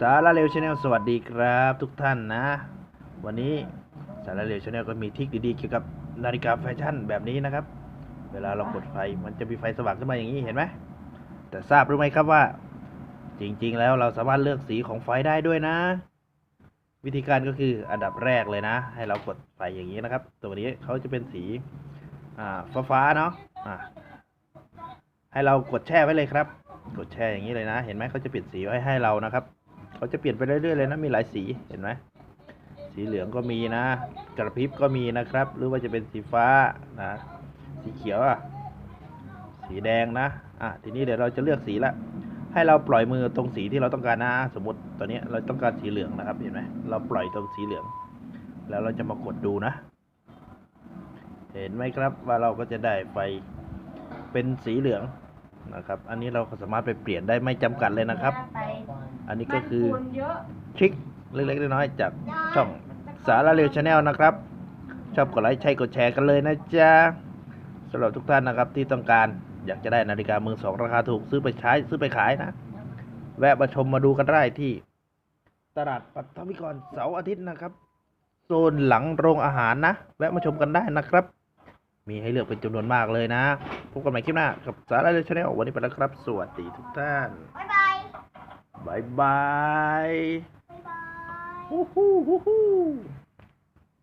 สาระเร็วชาแนลสวัสดีครับ ทุกท่านนะ วันนี้สาระเร็วชาแนลก็มีทิคดีๆเกี่ยวกับนาฬิกาแฟชั่นแบบนี้นะครับ เวลาเรากดไฟมันจะมีไฟสว่างขึ้นมาอย่างนี้เห็นไหมแต่ทราบหรือไม่ครับว่า จริงๆ แล้วเราสามารถเลือกสีของไฟได้ด้วยนะ วิธีการก็คืออันดับแรกเลยนะ ให้เรากดไฟอย่างนี้นะครับ ตัวนี้เขาจะเป็นสีฟ้าๆเนาะอ่าให้เรากดแช่ไว้เลยครับ กดแช่อย่างนี้เลยนะ เห็นไหมเขาจะเปลี่ยนสีไว้ให้เรานะครับเขาจะเปลี่ยนไปเรื่อยๆเลยนะมีหลายสีเห็นไหมสีเหลืองก็มีนะ กระพริบก็มีนะครับ หรือว่าจะเป็นสีฟ้านะสีเขียวอะสีแดงนะอะทีนี้เดี๋ยวเราจะเลือกสีละให้เราปล่อยมือตรงสีที่เราต้องการนะ สมมติตอนนี้เราต้องการสีเหลืองนะครับเห็นไหมเราปล่อยตรงสีเหลือง แล้วเราจะมากดดูนะ เห็นไหมครับว่าเราก็จะได้ไฟเป็นสีเหลือง นะครับ อันนี้เราก็สามารถไปเปลี่ยนได้ไม่จำกัดเลยนะครับ ไปอันนี้ก็คือมันฝุ่นเยอะทริคเล็กๆน้อยๆจากช่องสารเร็วชาแนลนะครับ ชอบกดไลค์ใช่กดแชร์กันเลยนะจ๊ะสำหรับทุกท่านนะครับที่ต้องการอยากจะได้นาฬิกามือสองราคาถูกซื้อไปใช้ซื้อไปขายนะ แวะมาชมมาดูกันได้ที่ ตลาดปัทวิกรเสาร์อาทิตย์นะครับ โซนหลังโรงอาหารนะ แวะมาชมกันได้นะครับ มีให้เลือกเป็นจำนวนมากเลยนะ พบกันใหม่คลิปหน้า กับสารเร็วชาแนลวันนี้ไปแล้วครับ สวัสดีทุกท่าน บ๊ายบายบายบาย บ๊ายบาย ฮู้ฮู้ฮู้ฮู้